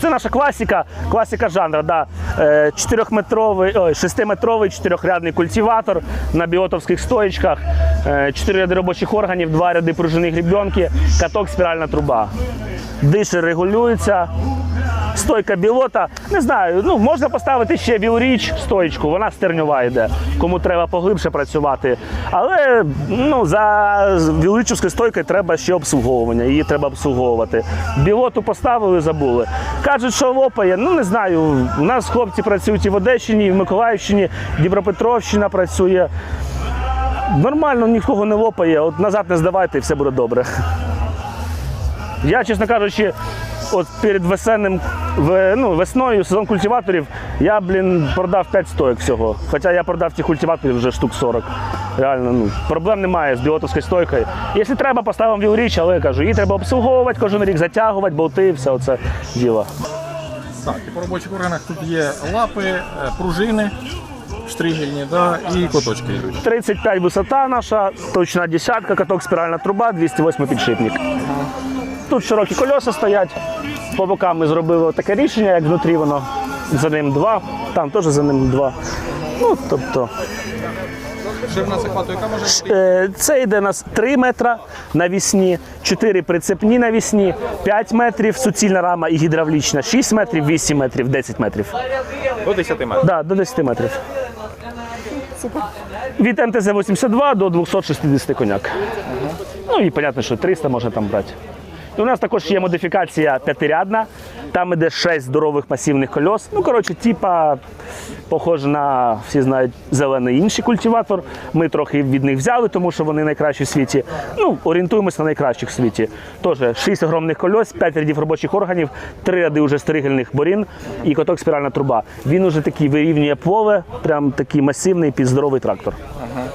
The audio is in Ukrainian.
це наша класика, класика жанру. Да. Е, Чотирьохметровий, ой, шестиметровий чотирьохрядний культиватор на біотовських стоїчках, е, чотири ряди робочих органів, два ряди пружини грібенки, каток, спіральна труба. Диші регулюються. Стойка білота. Не знаю, ну можна поставити ще білоріч стоїчку, вона стерньова йде. Кому треба поглибше працювати. Але ну, за білорічівською стойкою треба ще обслуговування, її треба обслуговувати. Білоту поставили, забули. Кажуть, що лопає. Ну не знаю. У нас хлопці працюють і в Одещині, і в Миколаївщині, Дніпропетровщина працює. Нормально, нікого не лопає. От назад не здавайте, і все буде добре. Я, чесно кажучи, от перед весенним ну, весною сезон культиваторів я, блін, продав 5 стоїк всього. Хоча я продав ті культиваторів вже штук 40. Реально, ну, проблем немає з біотовською стойкою. Якщо треба, поставимо вілріч, але я кажу, її треба обслуговувати кожен рік, затягувати, болти, все оце діло. Так, і по робочих органах тут є лапи, е, пружини, штригельні, да, і коточки йдуть. 35 висота наша, точна десятка, каток спіральна труба, 208 підшипник. Тут широкі кольоса стоять. По бокам ми зробили таке рішення, як внутрі воно. За ним два, там теж за ним два. Ну, тобто, Ширина захвату, яка може бути? е, це йде у нас 3 метра навісні, 4 прицепні навісні, 5 метрів, суцільна рама і гідравлічна, 6 метрів, 8 метрів, 10 метрів. До 10 метрів. Да, до 10 метрів. Від МТЗ-82 до 260 коняк. Ну і понятно, що 300 можна там брати. І у нас також є модифікація п'ятирядна. Там іде 6 здорових масивних кольос. Ну, коротше, типа, похоже на всі знають зелений інший культиватор. Ми трохи від них взяли, тому що вони найкращі в світі. Ну, орієнтуємося на найкращих в світі. Теж 6 огромних кольос, 5 рядів робочих органів, 3 ряди уже стригельних борін і коток спіральна труба. Він уже такий вирівнює поле, прям такий масивний під здоровий трактор.